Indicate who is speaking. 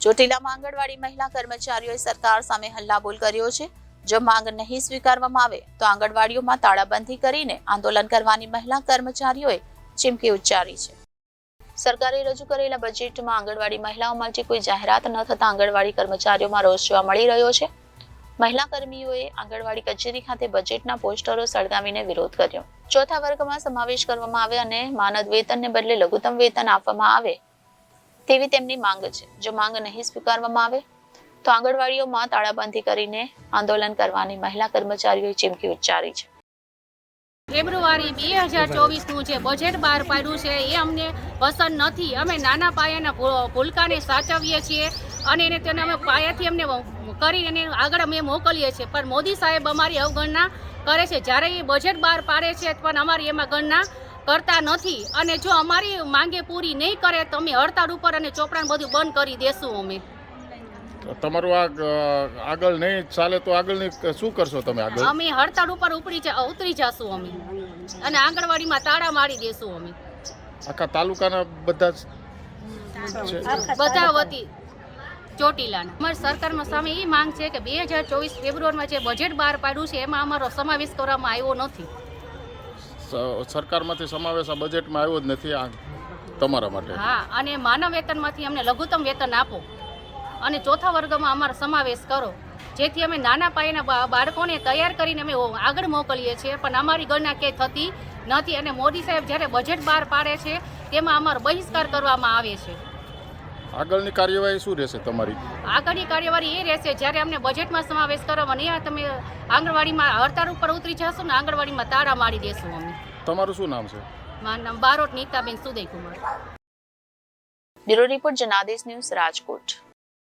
Speaker 1: ચોટીલામાં આંગણવાડી મહિલા કર્મચારીઓએ સરકાર સામે હલ્લાબોલ કર્યો છે. જો માંગ નહીં સ્વીકારવામાં આવે, તો આંગણવાડીઓમાં તાળાબંધી કરીને આંદોલન કરવાની મહિલા કર્મચારીઓએ ચીમકી ઉચ્ચારી છે. સરકારે રજૂ કરેલા બજેટમાં આંગણવાડી મહિલાઓ માટે કોઈ જાહેરાત ન થતા આંગણવાડી કર્મચારીઓમાં રોષ જોવા મળી રહ્યો છે. મહિલા કર્મીઓએ આંગણવાડી કચેરી ખાતે બજેટના પોસ્ટરો સળગાવીને વિરોધ કર્યો. ચોથા વર્ગમાં સમાવેશ કરવામાં આવે અને માનદ વેતનને બદલે લઘુત્તમ વેતન આપવામાં આવે તેવી તેમની માંગ છે. જો માંગ નહીં સ્વીકારવામાં આવે, તો આંગણવાડીઓમાં તાળાબંધી કરીને આંદોલન કરવાની મહિલા કર્મચારીઓએ ચીમકી ઉચ્ચારી છે.
Speaker 2: ફેબ્રુઆરી બે હજાર ચોવીસનું જે બજેટ બહાર પાડ્યું છે, એ અમને પસંદ નથી. અમે નાના પાયાના ભૂલકાને સાચવીએ છીએ અને એને તેને અમે પાયાથી અમને કરી અને આગળ અમે મોકલીએ છીએ. પણ મોદી સાહેબ અમારી અવગણના કરે છે. જ્યારે એ બજેટ બહાર પાડે છે પણ અમારી એમાં ગણના કરતા નથી. અને જો અમારી માંગે પૂરી નહીં કરે તો અમે હડતાળ ઉપર અને ચોપડાને બધું બંધ કરી દેશું અમે.
Speaker 3: તમારું આ આગળ નહીં ચાલે તો આગળની શું કરશો તમે આગળ?
Speaker 2: અમે હડતાળ ઉપર ઉપરી જા- ઉતરી જશું અમે. અને આંગણવાડીમાં તાળા મારી દેશું અમે.
Speaker 3: આખા તાલુકાના બધા
Speaker 2: બધા વતી ચોટીલાના. અમારી સરકારમાં સામે એ માંગ છે કે બે હજાર ચોવીસ ફેબ્રુઆરીમાં જે બજેટ બહાર પાડ્યું છે એમાં અમારો સમાવેશ કરવામાં આવ્યો નથી.
Speaker 3: સરકારમાંથી સમાવેશ આ બજેટમાં આવ્યો જ નથી આ તમારા માટે.
Speaker 2: હા, અને માનવ વેતનમાંથી અમને લઘુત્તમ વેતન આપો. અને ચોથા વર્ગમાં અમારો સમાવેશ કરો. જેથી અમે નાના પાયાના બાળકોને તૈયાર કરીને અમે આગળ મોકલીએ છીએ. પણ અમારી ગણના ક્યાંય થતી નથી. અને મોદી સાહેબ જ્યારે બજેટ બહાર પાડે છે, તેમાં અમારો બહિષ્કાર કરવામાં આવે છે.
Speaker 3: આગળની કાર્યવાહી શું રહેશે તમારી?
Speaker 2: આગળની કાર્યવાહી એ રહેશે જ્યારે અમને બજેટમાં સમાવેશ કરો અને તમે આંગણવાડીમાં હડતાળ ઉપર ઉતરી જશો ને આંગણવાડીમાં તાળા મારી દેશું અમે.
Speaker 3: તમારું શું નામ છે?
Speaker 2: મારું નામ Barot Nitaben Suday Kumar
Speaker 1: bureau report Janadesh news Rajkot.